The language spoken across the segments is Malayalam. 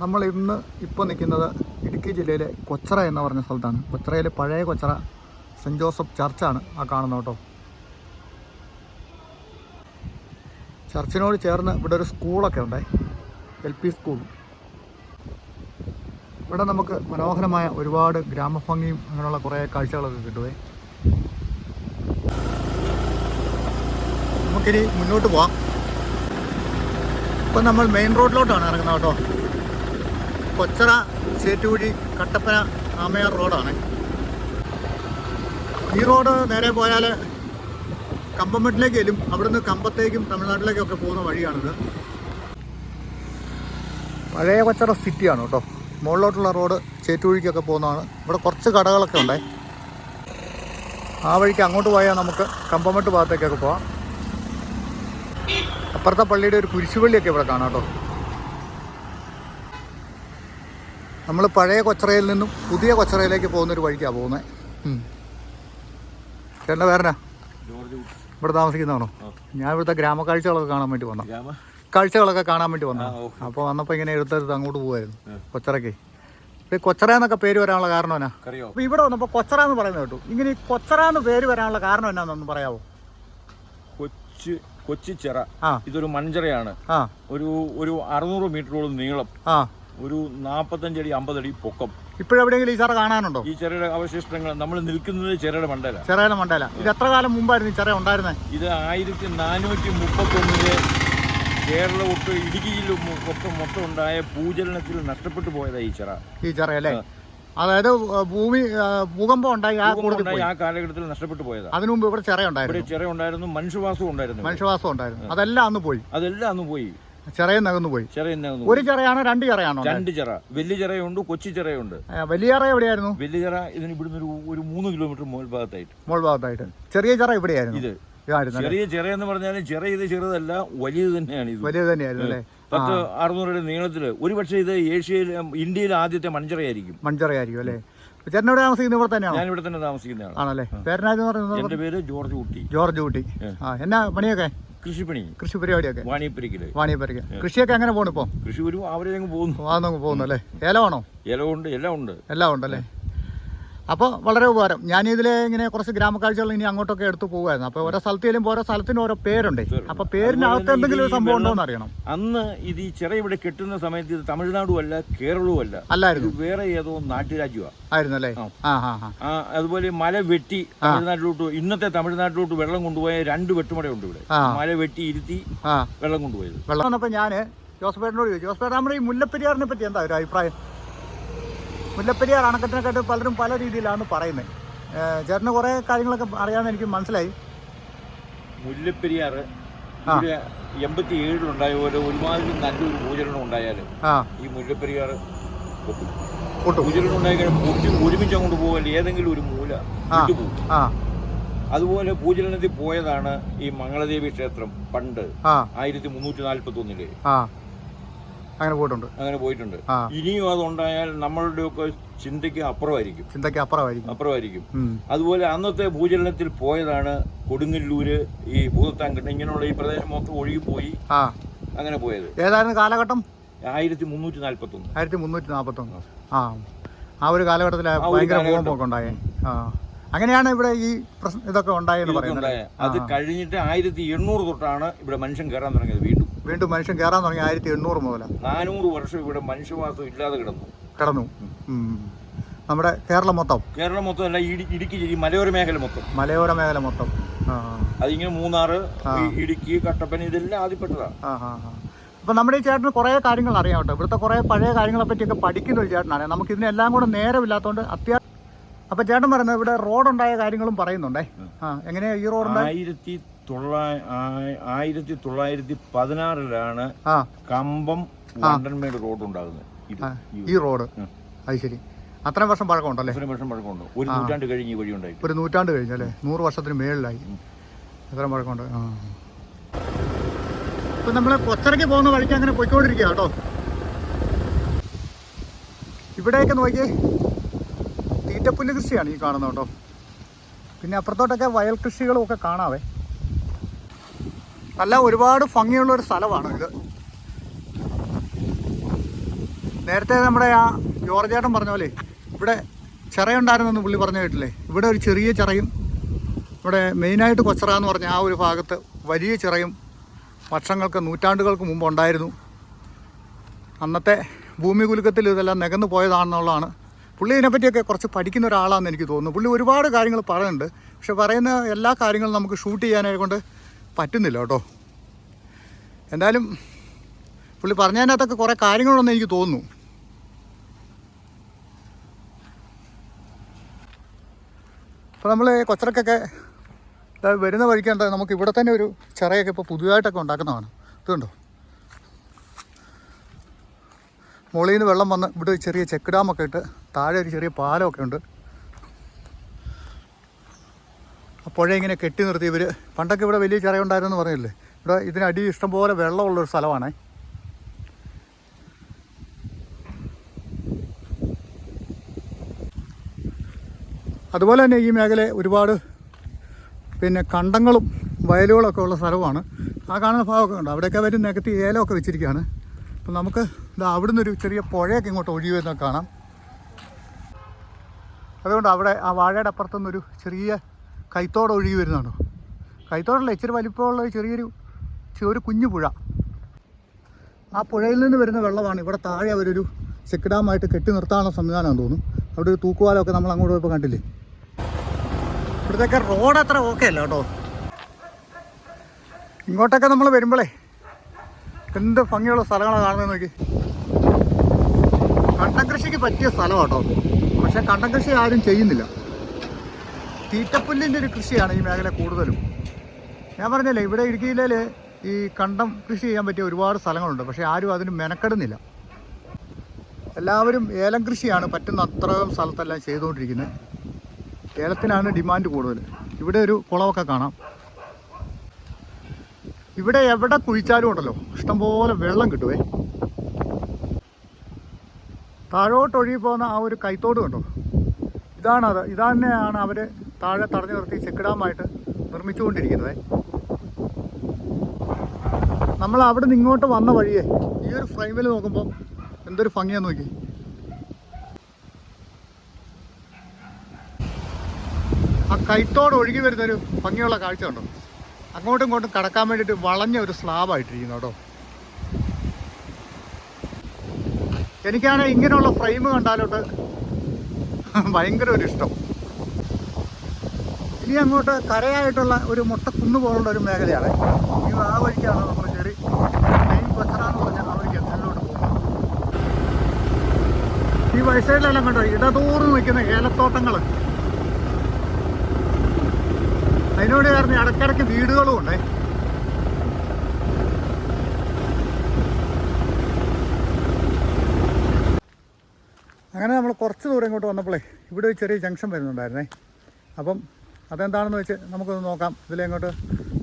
നമ്മൾ ഇന്ന് ഇപ്പോൾ നിൽക്കുന്നത് ഇടുക്കി ജില്ലയിലെ കൊച്ചറ എന്ന് പറഞ്ഞ സ്ഥലത്താണ്. കൊച്ചറയിലെ പഴയ കൊച്ചറ സെന്റ് ജോസഫ് ചർച്ചാണ് ആ കാണുന്നത് കേട്ടോ. ചർച്ചിനോട് ചേർന്ന് ഇവിടെ ഒരു സ്കൂളൊക്കെ ഉണ്ട് എൽ പി സ്കൂൾ. ഇവിടെ നമുക്ക് മനോഹരമായ ഒരുപാട് ഗ്രാമഭംഗിയും അങ്ങനെയുള്ള കുറേ കാഴ്ചകളൊക്കെ കിട്ടുവേ. നമുക്കിനി മുന്നോട്ട് പോവാം. ഇപ്പം നമ്മൾ മെയിൻ റോഡിലോട്ടാണ് ഇറങ്ങുന്നത് കേട്ടോ. കൊച്ചറ ചേറ്റുകുഴി കട്ടപ്പന ആമയാർ റോഡാണ്. ഈ റോഡ് നേരെ പോയാൽ കമ്പംമെട്ടിലേക്ക് ചെല്ലും അവിടുന്ന് കമ്പത്തേക്കും തമിഴ്നാട്ടിലേക്കൊക്കെ പോകുന്ന വഴിയാണിത്. പഴയ കൊച്ചറ സിറ്റിയാണ് കേട്ടോ. മുകളിലോട്ടുള്ള റോഡ് ചേറ്റുവഴിക്കൊക്കെ പോകുന്നതാണ്. ഇവിടെ കുറച്ച് കടകളൊക്കെ ഉണ്ടേ. ആ വഴിക്ക് അങ്ങോട്ട് പോയാൽ നമുക്ക് കമ്പമെട്ട് ഭാഗത്തേക്കൊക്കെ പോവാം. അപ്പുറത്തെ പള്ളിയുടെ ഒരു കുരിശുപള്ളിയൊക്കെ ഇവിടെ കാണാം കേട്ടോ. നമ്മൾ പഴയ കൊച്ചറയിൽ നിന്നും പുതിയ കൊച്ചറയിലേക്ക് പോകുന്നൊരു വഴിക്കാണ് പോകുന്നത് ചേട്ടന്റെ പേരനാ ഇവിടെ താമസിക്കുന്നതാണോ? ഞാൻ ഇവിടുത്തെ ഗ്രാമക്കാഴ്ചകളൊക്കെ കാണാൻ വേണ്ടി വന്നു കാഴ്ചകളൊക്കെ കാണാൻ വേണ്ടി വന്നു. അപ്പോൾ വന്നപ്പോൾ ഇങ്ങനെ എടുത്തെടുത്ത് അങ്ങോട്ട് പോകുമായിരുന്നു. കൊച്ചറയ്ക്ക്. കൊച്ചറ എന്നൊക്കെ പേര് വരാനുള്ള കാരണം എന്നാ? അപ്പോൾ ഇവിടെ വന്നപ്പോൾ കൊച്ചറ എന്ന് പറയുന്നത് കേട്ടു. ഇങ്ങനെ ഈ കൊച്ചറ എന്ന് പേര് വരാനുള്ള കാരണം എന്നാന്നൊന്ന് പറയാമോ കൊച്ചു കൊച്ചിച്ചിറ. ഇതൊരു മൺചിറയാണ്. ഒരു ഒരു അറുന്നൂറ് മീറ്ററോളം നീളം. ഒരു നാൽപ്പത്തഞ്ചടി അമ്പതടി പൊക്കം. ഇപ്പോഴെവിടെയെങ്കിലും ഈ ചിറ കാണാനുണ്ടോ? ഈ ചെറിയ അവശിഷ്ടങ്ങൾ നമ്മൾ നിൽക്കുന്നത് ചിറയുടെ മണ്ടല. ചിറയിലെ മണ്ടല. ഇത് എത്ര കാലം മുമ്പായിരുന്നു ഈ ചിറ ഉണ്ടായിരുന്നത് ഇത് ആയിരത്തി നാനൂറ്റി മുപ്പത്തൊന്നിൽ കേരള ഒട്ട് ഇടുക്കിയിലും ഒക്കെ മൊത്തം ഉണ്ടായ ഭൂചലനത്തിൽ നഷ്ടപ്പെട്ടു പോയതാ ഈ ചിറ ഈ ചിറ അല്ലേ? അതായത് ഭൂമി ഭൂകമ്പം ഉണ്ടായി ആ കൂടുതൽ ആ കാലഘട്ടത്തിൽ നഷ്ടപ്പെട്ടു പോയത്. അതിനു മുമ്പ് ഇവിടെ ചെറിയ ഇവിടെ ഉണ്ടായിരുന്നു ചെറിയ ഉണ്ടായിരുന്നു. മനുഷ്യവാസവും ഉണ്ടായിരുന്നു. മനുഷ്യവാസം ഉണ്ടായിരുന്നു അതെല്ലാം അന്ന് പോയി. അതെല്ലാം അന്ന് പോയി. ചിറയിൽ നകന്നു പോയി. ചെറിയ തന്നെ ഒരു ചിറയാണോ രണ്ട് ചിറയാണോ? രണ്ട് ചിറ. വലിയ ചിറയുണ്ട് കൊച്ചി ചിറയുണ്ട്. വലിയ ചിറ എവിടെയായിരുന്നു? വലിയ ചിറ ഇതിന് ഇവിടുന്ന് ഒരു ഒരു മൂന്ന് കിലോമീറ്റർ മുകൾ ഭാഗത്തായിട്ട് മോൾ ഭാഗത്തായിട്ട് ചെറിയ ചിറ ഇവിടെയായിരുന്നു. ഇത്? ചെറിയ ചിറ എന്ന് പറഞ്ഞാൽ ചെറിയ ഇത് ചെറുതല്ല വലിയത് തന്നെയാണ് ഇത്. വലിയത് തന്നെയായിരുന്നു അല്ലേ? പത്ത് അറുന്നൂറ് നീളത്തിൽ. ഒരു പക്ഷേ ഇത് ഏഷ്യയിൽ ഇന്ത്യയിൽ ആദ്യത്തെ മൺചിറയായിരിക്കും. മൺചിറയായിരിക്കും അല്ലേ? ചേട്ടൻ എവിടെ താമസിക്കുന്നത് ഇവിടെ തന്നെയാണ്? ഞാൻ ഇവിടെ തന്നെ താമസിക്കുന്നതാണ്. ആണല്ലേ? പേരനാജ് പറയുന്നത്? എന്റെ പേര് ജോർജ് കുട്ടി ജോർജ് കുട്ടി ആ എന്നാ പണിയൊക്കെ? കൃഷിപ്പണി. കൃഷി പരിപാടിയൊക്കെ വാണിയപ്പരിക്കൽ വാണിയപ്പരിക്ക് കൃഷിയൊക്കെ എങ്ങനെ പോകണം ഇപ്പോൾ കൃഷി ഒരു അവരെ പോകുന്നു. അതൊന്നും പോകുന്നു അല്ലേ? ഏലമാണോ ഇലവുണ്ട് എല്ലാം ഉണ്ട്. എല്ലാം ഉണ്ടല്ലേ? അപ്പോൾ വളരെ ഉപകാരം. ഞാനിതിലെ ഇങ്ങനെ കുറച്ച് ഗ്രാമക്കാഴ്ചകൾ ഇനി അങ്ങോട്ടൊക്കെ എടുത്തു പോകുമായിരുന്നു അപ്പോൾ ഓരോ സ്ഥലത്ത് ചെല്ലുമ്പോൾ ഓരോ സ്ഥലത്തിന് ഓരോ പേരുണ്ട്. അപ്പോൾ പേരിനകത്ത് എന്തെങ്കിലും ഒരു സംഭവം ഉണ്ടോ എന്ന് അറിയണം അന്ന് ഇത് ഈ ചിറ ഇവിടെ കെട്ടുന്ന സമയത്ത് ഇത് തമിഴ്നാടും അല്ല കേരളവും അല്ല. അല്ലായിരുന്നു. വേറെ ഏതോ നാട്ടുരാജ്യമാണ് ആയിരുന്നു അല്ലേ അതുപോലെ മല വെട്ടി തമിഴ്നാട്ടിലോട്ട് ഇന്നത്തെ തമിഴ്നാട്ടിലോട്ട് വെള്ളം കൊണ്ടുപോയ രണ്ട് വെട്ടുമടയുണ്ട് ഇവിടെ. മല വെട്ടി ഇരുത്തി വെള്ളം കൊണ്ടുപോയത്. വെള്ളം വന്നപ്പോൾ ഞാൻ ജോസഫേട്ടനോട് ചോദിച്ചു. ജോസഫേട്ടൻ നമ്മുടെ ഈ മുല്ലപ്പെരിയാറിനെ പറ്റി എന്താ ഒരു അഭിപ്രായം? മുല്ലപ്പെരിയാർ അണക്കെട്ടിനെക്കാട്ട് പലരും പല രീതിയിലാണ് പറയുന്നത്. ചേട്ടന് കുറേ കാര്യങ്ങളൊക്കെ അറിയാമെന്ന് എനിക്ക് മനസ്സിലായി. മുല്ലപ്പെരിയാർ എൺപത്തി ഏഴിലുണ്ടായ പോലെ ഒരുമാതിരി നല്ലൊരു ഭൂചലനം ഉണ്ടായാൽ ഈ മുല്ലപ്പെരിയാർ പൊട്ടും. പൊട്ടും. ഭൂചലനം ഉണ്ടായി കഴിഞ്ഞാൽ ഒരുമിച്ച് അങ്ങോട്ട് പോകല്ല ഏതെങ്കിലും ഒരു മൂല അതുപോലെ ഭൂചലനത്തിൽ പോയതാണ് ഈ മംഗളദേവി ക്ഷേത്രം പണ്ട് ആയിരത്തി മുന്നൂറ്റി നാൽപ്പത്തി ഒന്നിൽ അങ്ങനെ പോയിട്ടുണ്ട്. അങ്ങനെ പോയിട്ടുണ്ട്. ഇനിയും അതുണ്ടായാൽ നമ്മളുടെയൊക്കെ ചിന്തയ്ക്ക് അപ്പുറമായിരിക്കും. ചിന്തയ്ക്ക് അപ്പുറമായിരിക്കും. അപ്പുറമായിരിക്കും. അതുപോലെ അന്നത്തെ ഭൂചലനത്തിൽ പോയതാണ് കൊടുങ്ങല്ലൂര് ഈ ഭൂതത്താങ്കട്ട് ഇങ്ങനെയുള്ള ഈ പ്രദേശം മൊത്തം ഒഴുകിപ്പോയി. ആ. അങ്ങനെ പോയത്. ഏതായിരുന്നു കാലഘട്ടം? ആയിരത്തി മുന്നൂറ്റി നാൽപ്പത്തി ഒന്ന് ആയിരത്തി മുന്നൂറ്റി നാൽപ്പത്തൊന്ന് ആ ആ ഒരു കാലഘട്ടത്തിൽ ഭയങ്കര. ഭൂകമ്പമൊക്കെ ഉണ്ടായേ. ആ. അങ്ങനെയാണ് ഇവിടെ ഈ പ്രശ്നം ഇതൊക്കെ ഉണ്ടായെന്ന് പറയുന്നത്. അത് കഴിഞ്ഞിട്ട് ആയിരത്തി എണ്ണൂറ് തൊട്ടാണ് ഇവിടെ മനുഷ്യൻ കയറാൻ തുടങ്ങിയത്. വീണ്ടും വീണ്ടും മനുഷ്യൻ കയറാൻ തുടങ്ങി ആയിരത്തി എണ്ണൂറ് മുതലാണ് നാനൂറ് വർഷം ഇവിടെ മനുഷ്യവാസം ഇല്ലാതെ കിടന്നു. കിടന്നു. നമ്മുടെ കേരളം മൊത്തം? കേരളം മൊത്തം അല്ല ഇടി- ഇടുക്കി ജില്ല മലയോര മേഖല മൊത്തം. മലയോര മേഖല മൊത്തം. അതിങ്ങനെ മൂന്നാറ് ഇടുക്കി കട്ടപ്പന ഇതെല്ലാം ആദ്യപ്പെട്ടതാ. ആ ആ ആ. അപ്പം നമ്മുടെ ഈ ചേട്ടന് കുറേ കാര്യങ്ങൾ അറിയാം കേട്ടോ. ഇവിടുത്തെ കുറേ പഴയ കാര്യങ്ങളെ പറ്റിയൊക്കെ പഠിക്കുന്ന ഒരു ചേട്ടനാണ്. നമുക്ക് ഇതിനെല്ലാം കൂടെ നേരമില്ലാത്തതുകൊണ്ട് അത്യാവശ്യം അപ്പം ചേട്ടൻ പറയുന്നത് ഇവിടെ റോഡുണ്ടായ കാര്യങ്ങളും പറയുന്നുണ്ടേ. ആ എങ്ങനെയാ ഈ റോഡുണ്ടായ ആയിരത്തി തൊള്ളായി ആയിരത്തി തൊള്ളായിരത്തി പതിനാറിലാണ് കമ്പം വണ്ടൻമേട് റോഡ് ഉണ്ടാകുന്നത് ഈ റോഡ്. അത് ശരി. അത്രയും വർഷം പഴക്കമുണ്ടല്ലേ? അത്രയും വർഷം പഴക്കമുണ്ട്. ഒരു നൂറ്റാണ്ട് കഴിഞ്ഞ് ഈ വഴി ഉണ്ടായി ഒരു നൂറ്റാണ്ട് കഴിഞ്ഞല്ലേ? നൂറ് വർഷത്തിന് മേളിലായി. അത്രയും പഴക്കമുണ്ട്. ആ. ഇപ്പം നമ്മൾ പോകുന്ന വഴിക്ക് അങ്ങനെ പോയിക്കൊണ്ടിരിക്കുക കേട്ടോ. ഇവിടെയൊക്കെ നോക്കിയേ. തീറ്റപ്പുല്ല് കൃഷിയാണ് ഈ കാണുന്നത് കേട്ടോ. പിന്നെ അപ്പുറത്തോട്ടൊക്കെ വയൽ കൃഷികളും ഒക്കെ കാണാവേ. നല്ല ഒരുപാട് ഭംഗിയുള്ള ഒരു സ്ഥലമാണ് ഇത്. നേരത്തെ നമ്മുടെ ആ ജോർജേട്ടൻ പറഞ്ഞ പോലെ ഇവിടെ ചിറയുണ്ടായിരുന്നെന്ന് പുള്ളി പറഞ്ഞു കേട്ടില്ലേ? ഇവിടെ ഒരു ചെറിയ ചിറയും ഇവിടെ മെയിനായിട്ട് കൊച്ചറ എന്ന് പറഞ്ഞ ആ ഒരു ഭാഗത്ത് വലിയ ചിറയും വർഷങ്ങൾക്ക് നൂറ്റാണ്ടുകൾക്ക് മുമ്പ് ഉണ്ടായിരുന്നു. അന്നത്തെ ഭൂമി കുലുക്കത്തിൽ ഇതെല്ലാം നികന്നു പോയതാണെന്നുള്ളതാണ്. പുള്ളി ഇതിനെപ്പറ്റിയൊക്കെ കുറച്ച് പഠിക്കുന്ന ഒരാളാണെന്ന് എനിക്ക് തോന്നുന്നു. പുള്ളി ഒരുപാട് കാര്യങ്ങൾ പറയുന്നുണ്ട്. പക്ഷെ പറയുന്ന എല്ലാ കാര്യങ്ങളും നമുക്ക് ഷൂട്ട് ചെയ്യാനായി കൊണ്ട് പറ്റുന്നില്ല കേട്ടോ. എന്തായാലും പുള്ളി പറഞ്ഞതിനകത്തൊക്കെ കുറേ കാര്യങ്ങളുണ്ടെന്ന് എനിക്ക് തോന്നുന്നു. അപ്പോൾ നമ്മൾ കൊച്ചറക്കൊക്കെ വരുന്ന വഴിക്കേണ്ട നമുക്ക് ഇവിടെ തന്നെ ഒരു ചിറയൊക്കെ ഇപ്പോൾ പുതുതായിട്ടൊക്കെ ഉണ്ടാക്കുന്നതാണ്. ഇതുണ്ടോ? മുകളിൽ നിന്ന് വെള്ളം വന്ന് ഇവിടെ ചെറിയ ചെക്ക് ഡാമൊക്കെ ഇട്ട് താഴെ ഒരു ചെറിയ പാലമൊക്കെ ഉണ്ട് ആ പുഴ ഇങ്ങനെ കെട്ടി നിർത്തി. ഇവർ പണ്ടൊക്കെ ഇവിടെ വലിയ ചിറ ഉണ്ടായിരുന്നു പറഞ്ഞില്ലേ? ഇവിടെ ഇതിനടി ഇഷ്ടംപോലെ വെള്ളമുള്ളൊരു സ്ഥലമാണേ. അതുപോലെ തന്നെ ഈ മേഖല ഒരുപാട് പിന്നെ കണ്ടങ്ങളും വയലുകളൊക്കെ ഉള്ള സ്ഥലമാണ് ആ കാണുന്ന ഭാഗമൊക്കെ ഉണ്ട് അവിടെയൊക്കെ വരും നികത്തി ഏലമൊക്കെ വെച്ചിരിക്കുകയാണ്. അപ്പം നമുക്ക് ഇതാ അവിടുന്ന് ഒരു ചെറിയ പുഴയൊക്കെ ഇങ്ങോട്ട് വരുന്നത് കാണാം. അതുകൊണ്ട് അവിടെ ആ വാഴയുടെ അപ്പുറത്തുനിന്നൊരു ചെറിയ കൈത്തോട് ഒഴുകി വരുന്നതാണ്? കൈത്തോടല്ല ഇച്ചിരി വലിപ്പമുള്ള ചെറിയൊരു ചെറിയൊരു കുഞ്ഞു പുഴ. ആ പുഴയിൽ നിന്ന് വരുന്ന വെള്ളമാണ് ഇവിടെ താഴെ അവരൊരു ചെക്ക് ഡാമായിട്ട് കെട്ടി നിർത്താനുള്ള സംവിധാനമാണെന്ന് തോന്നുന്നു. അവിടെ ഒരു തൂക്കുവാലമൊക്കെ നമ്മൾ അങ്ങോട്ട് പോയപ്പോൾ കണ്ടില്ലേ? ഇവിടത്തേക്ക് റോഡ് അത്ര ഓക്കെ അല്ല കേട്ടോ. ഇങ്ങോട്ടൊക്കെ നമ്മൾ വരുമ്പോഴേ എന്ത് ഭംഗിയുള്ള സ്ഥലങ്ങളാണ് കാണുന്നത് നോക്കി. കണ്ടം കൃഷിക്ക് പറ്റിയ സ്ഥലം കേട്ടോ പക്ഷെ കണ്ടം കൃഷി ആരും ചെയ്യുന്നില്ല. തീറ്റപ്പുല്ലിന്റെ ഒരു കൃഷിയാണ് ഈ മേഖല കൂടുതലും. ഞാൻ പറഞ്ഞല്ലേ ഇവിടെ ഇടുക്കി ജില്ലയിൽ ഈ കണ്ടം കൃഷി ചെയ്യാൻ പറ്റിയ ഒരുപാട് സ്ഥലങ്ങളുണ്ട് പക്ഷേ ആരും അതിന് മെനക്കെടുന്നില്ല. എല്ലാവരും ഏലം കൃഷിയാണ് പറ്റുന്ന അത്രയും സ്ഥലത്തെല്ലാം ചെയ്തുകൊണ്ടിരിക്കുന്നത്. ഏലത്തിനാണ് ഡിമാൻഡ് കൂടുതൽ. ഇവിടെ ഒരു കുളമൊക്കെ കാണാം. ഇവിടെ എവിടെ കുഴിച്ചാലും ഉണ്ടല്ലോ ഇഷ്ടംപോലെ വെള്ളം കിട്ടുവേ. താഴോട്ടൊഴുകി പോകുന്ന ആ ഒരു കൈത്തോട് കണ്ടോ? ഇതാണത് ഇതന്നെയാണ് അവർ താഴെ തടഞ്ഞു നിർത്തി ചെക്ക് ഡാമായിട്ട് നിർമ്മിച്ചുകൊണ്ടിരിക്കുന്നത്. നമ്മൾ അവിടെ നിന്ന് ഇങ്ങോട്ട് വന്ന വഴിയെ ഈ ഒരു ഫ്രെയിമിൽ നോക്കുമ്പോൾ എന്തൊരു ഭംഗിയാന്ന് നോക്കി. ആ കൈത്തോട് ഒഴുകി വരുന്നൊരു ഭംഗിയുള്ള കാഴ്ച ഉണ്ടോ അങ്ങോട്ടും ഇങ്ങോട്ടും കടക്കാൻ വേണ്ടിയിട്ട് വളഞ്ഞ ഒരു സ്ലാബായിട്ടിരിക്കുന്നു കേട്ടോ. എനിക്കാണെങ്കിൽ ഇങ്ങനെയുള്ള ഫ്രെയിം കണ്ടാലോട്ട് ഭയങ്കര ഒരു ഇഷ്ടം. ഇനി അങ്ങോട്ട് കരയായിട്ടുള്ള ഒരു മുട്ടക്കുന്ന് പോലുള്ള ഒരു മേഖലയാണ്. ഈ ആ വഴിക്കാണ് നമ്മൾ കയറി മെയിൻ കൊച്ചറാന്ന് പറഞ്ഞാൽ വഴിക്ക് ജംഗ്ഷനിലോട്ട് പോകുന്നത്. ഈ വയസ്സൈഡിലെല്ലാം കണ്ടോ? ഇടതൂർന്ന് നിൽക്കുന്ന ഏലത്തോട്ടങ്ങൾ അതിനോട് ചേർന്ന് ഇടയ്ക്കിടയ്ക്ക് വീടുകളും ഉണ്ടേ. അങ്ങനെ നമ്മൾ കുറച്ച് ദൂരം ഇങ്ങോട്ട് വന്നപ്പോഴേ ഇവിടെ ഒരു ചെറിയ ജംഗ്ഷൻ വരുന്നുണ്ടായിരുന്നേ. അപ്പം അതെന്താണെന്ന് വെച്ച് നമുക്കൊന്ന് നോക്കാം. ഇതിലെങ്ങോട്ട്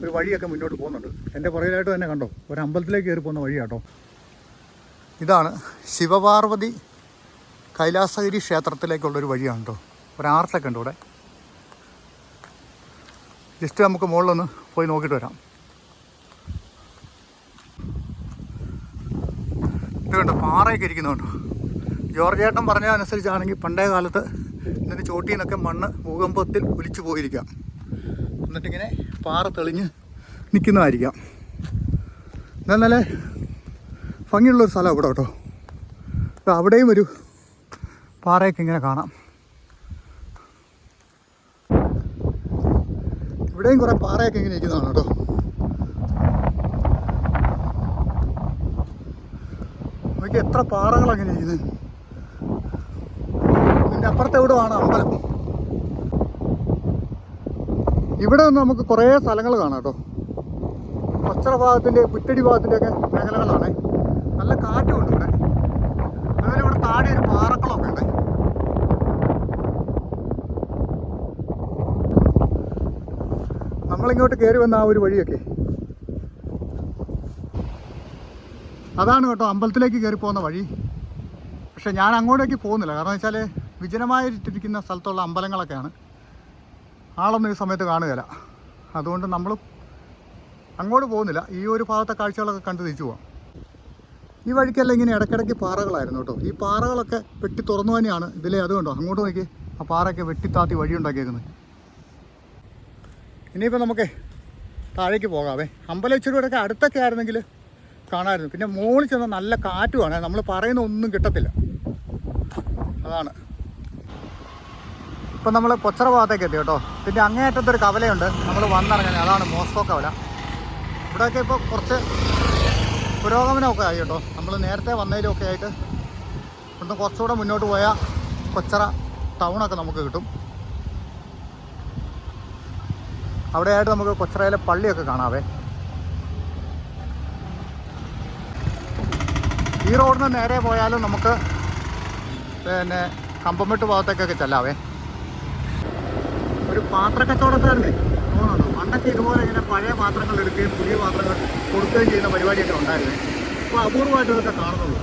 ഒരു വഴിയൊക്കെ മുന്നോട്ട് പോകുന്നുണ്ട്. എന്റെ പുറകിലായിട്ട് തന്നെ കണ്ടോ? ഒരു അമ്പലത്തിലേക്ക് കയറി പോകുന്ന വഴിയാട്ടോ. ഇതാണ് ശിവപാർവതി കൈലാസഗിരി ക്ഷേത്രത്തിലേക്കുള്ളൊരു വഴിയാണ് കേട്ടോ. ഒരു ആർട്ടൊക്കെ ഉണ്ട് ഇവിടെ. ജസ്റ്റ് നമുക്ക് മുകളിലൊന്ന് പോയി നോക്കിയിട്ട് വരാം. ഇത് കണ്ടോ? പാറയൊക്കെ ഇരിക്കുന്നുണ്ടോ ജോർജ് ഏട്ടൻ പറഞ്ഞതനുസരിച്ചാണെങ്കിൽ പണ്ടേ കാലത്ത് ഇതിന്റെ ചോട്ടിൽ നിന്നൊക്കെ മണ്ണ് ഭൂകമ്പത്തിൽ ഒലിച്ചു പോയിരിക്കാം. എന്നിട്ടിങ്ങനെ പാറ തെളിഞ്ഞ് നിൽക്കുന്നതായിരിക്കാം എന്നാൽ നല്ല ഭംഗിയുള്ളൊരു സ്ഥലമാണ് ഇവിടെ കേട്ടോ. അവിടെയും ഒരു പാറയൊക്കെ ഇങ്ങനെ കാണാം. ഇവിടെയും കുറേ പാറയൊക്കെ ഇങ്ങനെ ഇരിക്കുന്നതാണ് കേട്ടോ. നോക്കി എത്ര പാറകളങ്ങനെ ഇരിക്കുന്നത് അപ്പുറത്തെ എവിടെയാണ് അമ്പലം. ഇവിടെ നിന്ന് നമുക്ക് കുറേ സ്ഥലങ്ങൾ കാണാം കേട്ടോ. പച്ചറ ഭാഗത്തിന്റെ പുറ്റടി ഭാഗത്തിന്റെ ഒക്കെ മേഖലകളാണ്. നല്ല കാറ്റുമുണ്ട് ഇവിടെ. അതുപോലെ ഇവിടെ താടി ഒരു പാറക്കളൊക്കെ ഉണ്ട്. നമ്മളിങ്ങോട്ട് കയറി വന്ന ആ ഒരു വഴിയൊക്കെ. അതാണ് കേട്ടോ അമ്പലത്തിലേക്ക് കയറി പോകുന്ന വഴി. പക്ഷെ ഞാൻ അങ്ങോട്ടേക്ക് പോകുന്നില്ല. കാരണം വെച്ചാൽ വിജനമായിട്ടിരിക്കുന്ന സ്ഥലത്തുള്ള അമ്പലങ്ങളൊക്കെയാണ്. ആളൊന്നും ഈ സമയത്ത് കാണുകയില്ല അതുകൊണ്ട് നമ്മൾ അങ്ങോട്ട് പോകുന്നില്ല. ഈ ഒരു ഭാഗത്തെ കാഴ്ചകളൊക്കെ കണ്ടു തിരിച്ചു പോവാം. ഈ വഴിക്കെല്ലാം ഇങ്ങനെ ഇടയ്ക്കിടയ്ക്ക് പാറകളായിരുന്നു കേട്ടോ. ഈ പാറകളൊക്കെ വെട്ടി തുറന്നു തന്നെയാണ് ഇതിലെ അതുകൊണ്ടോ അങ്ങോട്ട് നോക്കി ആ പാറയൊക്കെ വെട്ടിത്താത്തി വഴി ഉണ്ടാക്കിയേക്കുന്നത് ഇനിയിപ്പോൾ നമുക്ക് താഴേക്ക് പോകാവേ. അമ്പലം ഇച്ചിരി കൂടെ ഒക്കെ അടുത്തൊക്കെ ആയിരുന്നെങ്കിൽ കാണാമായിരുന്നു. പിന്നെ മുകളിൽ ചെന്നാൽ നല്ല കാറ്റുമാണ്. നമ്മൾ പറയുന്ന ഒന്നും കിട്ടത്തില്ല. അതാണ്. ഇപ്പം നമ്മൾ കൊച്ചറ ഭാഗത്തേക്ക് എത്തി കേട്ടോ. പിന്നെ അങ്ങേയറ്റത്തൊരു കവലയുണ്ട്. നമ്മൾ വന്നിറങ്ങാൻ അതാണ് മോസ്കോ കവല. ഇവിടെയൊക്കെ ഇപ്പോൾ കുറച്ച് പുരോഗമനമൊക്കെ ആയി കേട്ടോ. നമ്മൾ നേരത്തെ വന്നതിലൊക്കെ ആയിട്ട് ഇവിടുന്ന് കുറച്ചുകൂടെ മുന്നോട്ട് പോയാൽ കൊച്ചറ ടൗണൊക്കെ നമുക്ക് കിട്ടും. അവിടെയായിട്ട് നമുക്ക് കൊച്ചറയിലെ പള്ളിയൊക്കെ കാണാവേ. ഈ റോഡിന് നേരെ പോയാലും നമുക്ക് പിന്നെ കമ്പമെട്ട് ഭാഗത്തേക്കൊക്കെ ചെല്ലാവേ. ഒരു പാത്ര കച്ചവടക്കാരനെ തോന്നുന്നു പണ്ടൊക്കെ ഇതുപോലെ ഇങ്ങനെ പഴയ പാത്രങ്ങൾ എടുക്കുകയും പുതിയ പാത്രങ്ങൾ കൊടുക്കുകയും ചെയ്യുന്ന പരിപാടിയൊക്കെ ഉണ്ടായിരുന്നു. അപ്പോൾ അപൂർവമായിട്ട് ഇതൊക്കെ കാണുന്നുള്ളൂ.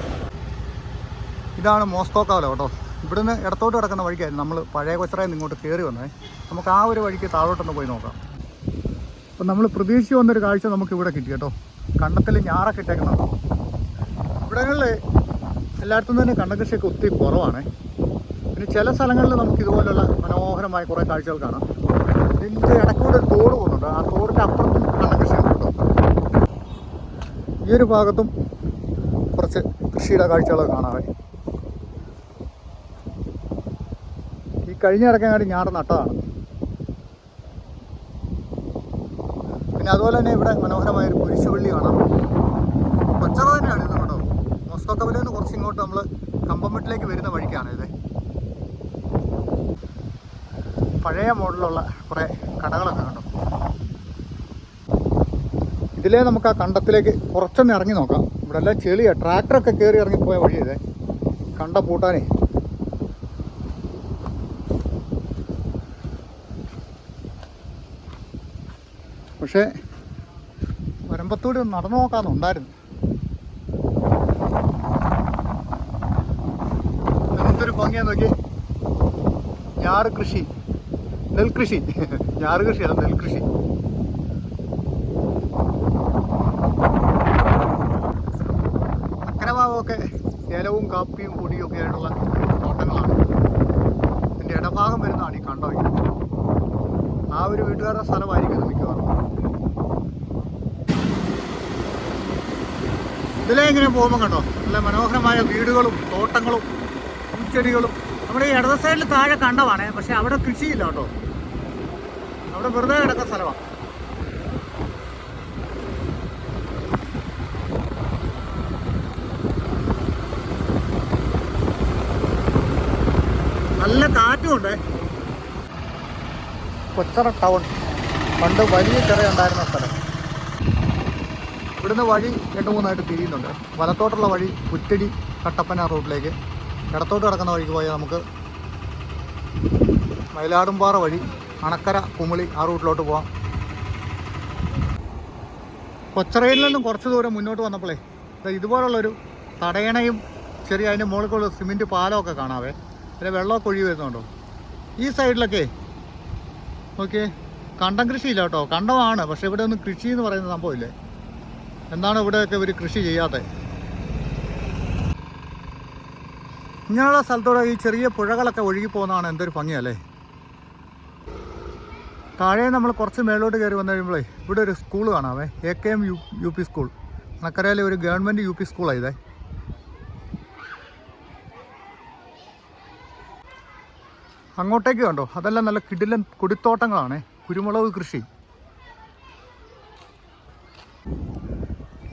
ഇതാണ് മോസ്കോ കവല കേട്ടോ. ഇവിടുന്ന് ഇടത്തോട്ട് കിടക്കുന്ന വഴിക്കായിരുന്നു നമ്മൾ പഴയ കൊച്ചറയിൽ ഇങ്ങോട്ട് കയറി വന്നേ. നമുക്ക് ആ ഒരു വഴിക്ക് താഴോട്ടൊന്ന് പോയി നോക്കാം. അപ്പം നമ്മൾ പ്രതീക്ഷിച്ച് വന്നൊരു കാഴ്ച നമുക്ക് ഇവിടെ കിട്ടി കേട്ടോ. കണ്ടത്തിൽ ഞാറൊക്കെ ഇട്ടേക്കുന്നുണ്ടോ ഇവിടങ്ങളിൽ എല്ലായിടത്തും തന്നെ കണ്ണകൃഷിയൊക്കെ ഒത്തിരി കുറവാണ്. പിന്നെ ചില സ്ഥലങ്ങളിൽ നമുക്ക് ഇതുപോലുള്ള മനോഹരമായ കുറേ കാഴ്ചകൾ കാണാം. ഇതിന്റെ ഇടക്കൂടെ ഒരു തോട് പോകുന്നുണ്ട്. ആ തോടിന്റെ അപ്പുറത്തും കണ്ടകൃഷിയുണ്ട് കേട്ടോ ഈ ഒരു ഭാഗത്തും കുറച്ച് കൃഷിയുടെ കാഴ്ചകളൊക്കെ കാണാവേ ഈ കഴിഞ്ഞ ഇടയ്ക്കങ്ങാടി ഞാറ് നട്ടതാണ്. പിന്നെ അതുപോലെ തന്നെ ഇവിടെ മനോഹരമായ ഒരു കുരിശുപള്ളി കാണാം. കൊച്ചറ തന്നെയാണ് ഇത് കേട്ടോ മോസ്കോ നിന്ന് കുറച്ച് ഇങ്ങോട്ട് നമ്മൾ കമ്പംമെട്ടിലേക്ക് വരുന്ന വഴിക്കാണ് ഇത്. പഴയ മോഡലുള്ള കുറേ കടകളൊക്കെ കണ്ടു. ഇതിലേ നമുക്ക് ആ കണ്ടത്തിലേക്ക് കുറച്ചൊന്ന് ഇറങ്ങി നോക്കാം. ഇവിടെ എല്ലാം ചെളിയാണ് ട്രാക്ടറൊക്കെ കയറി ഇറങ്ങിപ്പോയ വഴി ഇതേ. കണ്ട പൂട്ടാനേ. പക്ഷേ വരമ്പത്തൂടി ഒന്ന് നടന്നു നോക്കാമെന്നുണ്ടായിരുന്നു എന്തൊരു ഭംഗിയാ നോക്കി. ഞാറ് കൃഷി. നെൽകൃഷി. ഞാറ് കൃഷിയാണ് നെൽകൃഷി. അക്രമാവൊക്കെ ഏലവും കാപ്പിയും പൊടിയും ഒക്കെ ആയിട്ടുള്ള തോട്ടങ്ങളാണ്. എന്റെ ഇടഭാഗം വരുന്നതാണ് ഈ കണ്ടോ ആ ഒരു വീട്ടുകാരുടെ സ്ഥലമായിരിക്കും മിക്കവാറും. ഇതിലെ ഇങ്ങനെ പോകുമ്പോൾ കണ്ടോ? നല്ല മനോഹരമായ വീടുകളും തോട്ടങ്ങളും പൂച്ചെടികളും നമ്മുടെ ഈ ഇടത് സൈഡിൽ താഴെ കണ്ടമാണ് പക്ഷെ അവിടെ കൃഷിയില്ല കേട്ടോ. അവിടെ വെറുതെ കിടക്കുന്ന സ്ഥലമാണ് നല്ല കാറ്റുമുണ്ട് കൊച്ചറ ടൗൺ. പണ്ട് വലിയ ചെറിയ ഉണ്ടായിരുന്ന സ്ഥലം. ഇവിടുന്ന് വഴി രണ്ട് മൂന്നായിട്ട് തിരിയുന്നുണ്ട്. വലത്തോട്ടുള്ള വഴി കുറ്റടി കട്ടപ്പന റൂട്ടിലേക്ക് ഇടത്തോട്ട് കിടക്കുന്ന വഴിക്ക് പോയാൽ നമുക്ക് മയിലാടുംപാറ വഴി അണക്കര കുമിളി ആ റൂട്ടിലോട്ട് പോവാം. കൊച്ചറയിൽ നിന്നും കുറച്ച് ദൂരം മുന്നോട്ട് വന്നപ്പോഴേ ഇതുപോലുള്ളൊരു തടയണയും ചെറിയ അതിന്റെ മുകളിലുള്ള സിമെന്റ് പാലമൊക്കെ കാണാവേ. പിന്നെ വെള്ളമൊക്കെ ഒഴി വരുന്നുണ്ടോ? ഈ സൈഡിലൊക്കെ ഓക്കെ കണ്ടം കൃഷിയില്ല കേട്ടോ. കണ്ടമാണ് പക്ഷെ ഇവിടെ ഒന്നും കൃഷി എന്ന് പറയുന്ന സംഭവമില്ലേ എന്താണ് ഇവിടെയൊക്കെ ഇവർ കൃഷി ചെയ്യാത്തത്? ഇങ്ങനെയുള്ള സ്ഥലത്തൂടെ ഈ ചെറിയ പുഴകളൊക്കെ ഒഴുകി പോകുന്നതാണ് എന്തൊരു ഭംഗിയല്ലേ? താഴെ നമ്മൾ കുറച്ച് മേലോട്ട് കയറി വന്നു കഴിയുമ്പോഴേ ഇവിടെ ഒരു school കാണാമേ A K M U U P school അണക്കരയിലെ ഒരു ഗവൺമെന്റ് യു പി സ്കൂളാണ് ഇതേ. അങ്ങോട്ടേക്ക് കണ്ടോ? അതെല്ലാം നല്ല കിടിലൻ കുടിത്തോട്ടങ്ങളാണ്. കുരുമുളക് കൃഷി.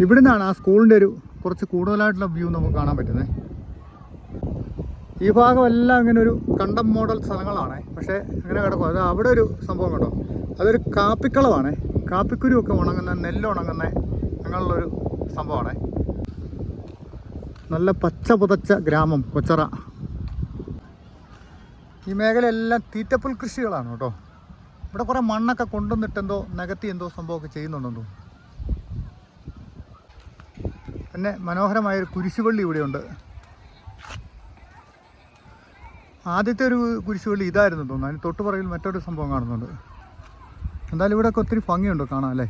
ഇവിടുന്നാണ് ആ സ്കൂളിന്റെ ഒരു കുറച്ച് കൂടുതലായിട്ടുള്ള വ്യൂ നമുക്ക് കാണാൻ പറ്റുന്നത് ഈ ഭാഗമെല്ലാം ഇങ്ങനെ ഒരു കണ്ടം മോഡൽ സ്ഥലങ്ങളാണ്. പക്ഷേ അങ്ങനെ കിടക്കും അത് അവിടെ ഒരു സംഭവം കണ്ടോ? അതൊരു കാപ്പിക്കളമാണ് കാപ്പിക്കുരുവൊക്കെ ഉണങ്ങുന്ന നെല്ല് ഉണങ്ങുന്ന അങ്ങനെയുള്ളൊരു സംഭവമാണ്. നല്ല പച്ച പുതച്ച ഗ്രാമം കൊച്ചറ. ഈ മേഖലയെല്ലാം തീറ്റപ്പുൽ കൃഷികളാണ് കേട്ടോ. ഇവിടെ കുറേ മണ്ണൊക്കെ കൊണ്ടുവന്നിട്ട് എന്തോ നികത്തി എന്തോ സംഭവമൊക്കെ ചെയ്യുന്നുണ്ടെന്ന് പിന്നെ മനോഹരമായൊരു കുരിശുപള്ളി ഇവിടെയുണ്ട്. ആദ്യത്തെ ഒരു കുരിശുപള്ളി ഇതായിരുന്നു തോന്നുന്നു. അതിന് തൊട്ട് മറ്റൊരു സംഭവം കാണുന്നുണ്ട്. എന്തായാലും ഇവിടെയൊക്കെ ഒത്തിരി ഭംഗിയുണ്ട് കാണാൻ അല്ലേ?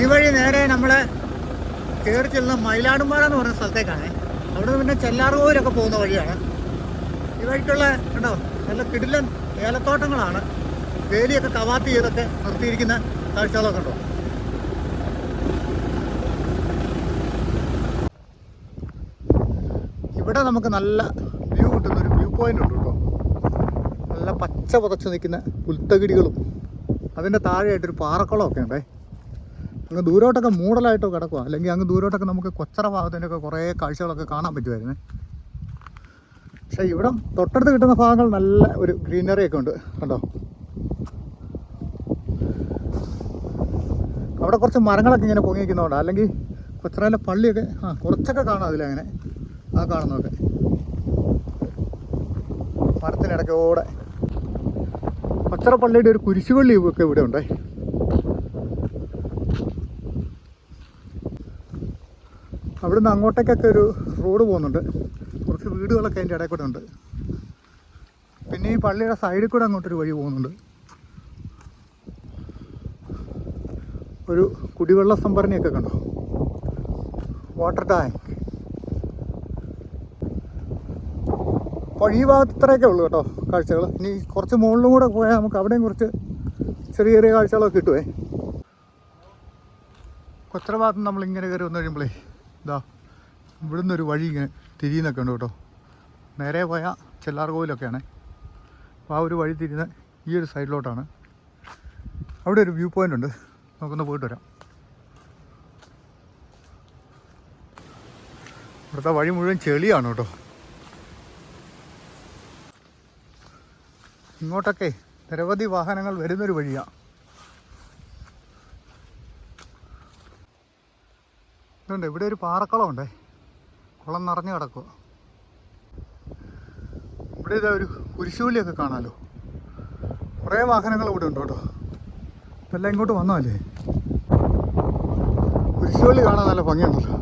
ഈ വഴി നേരെ നമ്മൾ കയറി ചെല്ലുന്ന മയിലാടുംപാറ എന്ന് പറയുന്ന സ്ഥലത്തേക്കാണ്. അവിടെ പിന്നെ ചെല്ലാറുകോരൊക്കെ പോകുന്ന വഴിയാണ്. ഈ വഴിക്കുള്ള കണ്ടോ നല്ല കിടിലൻ ഏലത്തോട്ടങ്ങളാണ്. വേലിയൊക്കെ കവാത്തി ചെയ്തൊക്കെ നിർത്തിയിരിക്കുന്ന കാഴ്ചകളൊക്കെ ഉണ്ടോ ഇവിടെ നമുക്ക് നല്ല വ്യൂ കിട്ടുന്ന ഒരു വ്യൂ പോയിന്റ് ഉണ്ട് കേട്ടോ. നല്ല പച്ച പുതച്ച് നിൽക്കുന്ന പുൽത്തകിടികളും അതിന്റെ താഴെയായിട്ടൊരു പാറക്കുളമൊക്കെ ഉണ്ടേ. അങ്ങ് ദൂരോട്ടൊക്കെ മൂടലായിട്ടോ കിടക്കുക അല്ലെങ്കിൽ അങ്ങ് ദൂരോട്ടൊക്കെ നമുക്ക് കൊച്ചറ ഭാഗത്തിന്റെയൊക്കെ കുറേ കാഴ്ചകളൊക്കെ കാണാൻ പറ്റുമായിരുന്നേ. പക്ഷേ ഇവിടെ തൊട്ടടുത്ത് കിട്ടുന്ന ഭാഗങ്ങൾ നല്ല ഒരു ഗ്രീനറി ഒക്കെ ഉണ്ട് കണ്ടോ. അവിടെ കുറച്ച് മരങ്ങളൊക്കെ ഇങ്ങനെ പൊങ്ങിക്കുന്നതുകൊണ്ടാണ് അല്ലെങ്കിൽ കൊച്ചറയിലെ പള്ളിയൊക്കെ ആ കുറച്ചൊക്കെ കാണാം അതിലങ്ങനെ. ആ കാണുന്നതൊക്കെ മരത്തിനിടയ്ക്കോടെ പച്ചറപ്പള്ളിയുടെ പള്ളിയുടെ ഒരു കുരിശുപള്ളി ഒക്കെ ഇവിടെ ഉണ്ട് അവിടുന്ന് അങ്ങോട്ടേക്കൊക്കെ ഒരു റോഡ് പോകുന്നുണ്ട്. കുറച്ച് വീടുകളൊക്കെ അതിന്റെ ഇടയിൽ കൂടെ ഉണ്ട്. പിന്നെ ഈ പള്ളിയുടെ സൈഡിൽ കൂടെ അങ്ങോട്ടൊരു വഴി പോകുന്നുണ്ട്. ഒരു കുടിവെള്ള സംഭരണിയൊക്കെ കണ്ടോ? വാട്ടർ ടാങ്ക് അപ്പോൾ ഈ ഭാഗത്തത്രയൊക്കെ ഉള്ളൂ കേട്ടോ കാഴ്ചകൾ. ഇനി കുറച്ച് മുകളിലും കൂടെ പോയാൽ നമുക്ക് അവിടെയും കുറച്ച് ചെറിയ ചെറിയ കാഴ്ചകളൊക്കെ കിട്ടുവേ. കൊച്ചറ ഭാഗത്ത് ഇങ്ങനെ കയറി വന്നു കഴിയുമ്പോഴേ ഇതാ ഇവിടുന്ന് ഒരു വഴി ഇങ്ങനെ തിരിയുന്നൊക്കെ ഉണ്ട് കേട്ടോ. നേരെ പോയാൽ ചെല്ലാർകോവിലൊക്കെയാണ് അപ്പോൾ ആ ഒരു വഴി തിരിയുന്ന ഈ ഒരു സൈഡിലോട്ടാണ്. അവിടെ ഒരു വ്യൂ പോയിന്റ് ഉണ്ട്. നമുക്കൊന്ന് പോയിട്ട് വരാം. ഇവിടുത്തെ വഴി മുഴുവൻ ചെളിയാണ് കേട്ടോ. ഇങ്ങോട്ടൊക്കെ നിരവധി വാഹനങ്ങൾ വരുന്നൊരു വഴിയാണ് ഇതുണ്ട് ഇവിടെ ഒരു പാറക്കുളം ഉണ്ടേ കുളം നിറഞ്ഞു കിടക്കുക ഇവിടെ ഇതാ ഒരു കുരിശൂലിയൊക്കെ കാണാമല്ലോ കുറേ വാഹനങ്ങൾ ഇവിടെ ഉണ്ട് കേട്ടോ. ഇതെല്ലാം ഇങ്ങോട്ട് വന്നതല്ലേ കുരിശൂലി കാണാൻ നല്ല ഭംഗിയുണ്ടല്ലോ.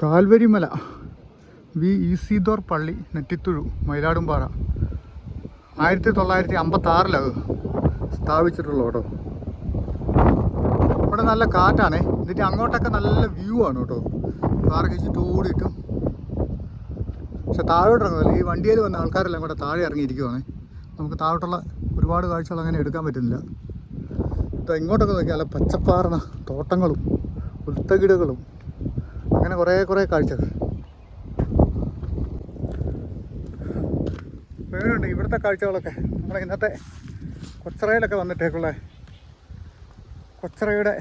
കാൽവരിമല വി. ഈസിദോർ പള്ളി നെറ്റിത്തുഴു മയിലാടുംപാറ. ആയിരത്തി തൊള്ളായിരത്തി അമ്പത്തി ആറിലത് സ്ഥാപിച്ചിട്ടുള്ളൂ കേട്ടോ ഇവിടെ നല്ല കാറ്റാണേ. എന്നിട്ട് അങ്ങോട്ടൊക്കെ നല്ല വ്യൂ ആണ് കേട്ടോ. പാറയ്ക്ക് ഓടിയിട്ടും. പക്ഷെ താഴോട്ട് ഇറങ്ങുന്നില്ല ഈ വണ്ടിയിൽ വന്ന ആൾക്കാരെല്ലാം കൂടെ താഴെ ഇറങ്ങിയിരിക്കുവാണേ നമുക്ക് താഴോട്ടുള്ള ഒരുപാട് കാഴ്ചകൾ അങ്ങനെ എടുക്കാൻ പറ്റുന്നില്ല. ഇപ്പം ഇങ്ങോട്ടൊക്കെ നോക്കിയാൽ പച്ചപ്പാറണ തോട്ടങ്ങളും ഉൾത്തകിടുകളും അങ്ങനെ കുറേ കുറേ കാഴ്ചകൾ. വേറുണ്ട് ഇവിടുത്തെ കാഴ്ചകളൊക്കെ. നമ്മുടെ ഇന്നത്തെ കൊച്ചറയിലൊക്കെ വന്നിട്ടേക്കുള്ള. കൊച്ചറയുടെ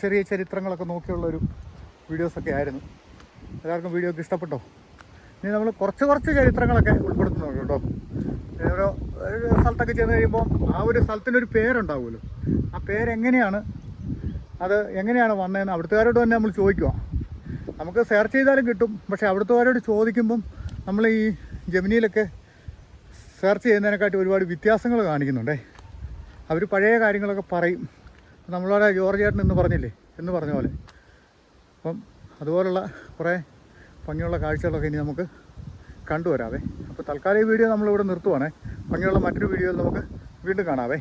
ചെറിയ ചരിത്രങ്ങളൊക്കെ നോക്കിയുള്ള ഒരു വീഡിയോസൊക്കെ ആയിരുന്നു. എല്ലാവർക്കും വീഡിയോ ഒക്കെ ഇഷ്ടപ്പെട്ടോ? ഇനി നമ്മൾ കുറച്ച് കുറച്ച് ചരിത്രങ്ങളൊക്കെ ഉൾപ്പെടുത്തുന്നുണ്ട് കേട്ടോ. ഓരോ സ്ഥലത്തൊക്കെ ചെന്ന് കഴിയുമ്പോൾ ആ ഒരു സ്ഥലത്തിനൊരു പേരുണ്ടാവുമല്ലോ. ആ പേരെങ്ങനെയാണ്? അത് എങ്ങനെയാണ് വന്നതെന്ന് അവിടുത്തുകാരോട് തന്നെ നമ്മൾ ചോദിക്കുക നമുക്ക് സെർച്ച് ചെയ്താലും കിട്ടും. പക്ഷേ അവിടുത്തുകാരോട് ചോദിക്കുമ്പം നമ്മൾ ഈ ജമിനിയിലൊക്കെ സെർച്ച് ചെയ്യുന്നതിനെക്കാട്ടി ഒരുപാട് വ്യത്യാസങ്ങൾ കാണിക്കുന്നുണ്ടേ. അവർ പഴയ കാര്യങ്ങളൊക്കെ പറയും. നമ്മളവിടെ ജോർജ് ചേട്ടൻ എന്ന് പറഞ്ഞില്ലേ? എന്ന് പറഞ്ഞ പോലെ. അപ്പം അതുപോലുള്ള കുറേ ഭംഗിയുള്ള കാഴ്ചകളൊക്കെ ഇനി നമുക്ക് കണ്ടുവരാവേ. അപ്പോൾ തൽക്കാലം ഈ വീഡിയോ നമ്മളിവിടെ നിർത്തുവാണേ. ഭംഗിയുള്ള മറ്റൊരു വീഡിയോയിൽ നമുക്ക് വീണ്ടും കാണാവേ.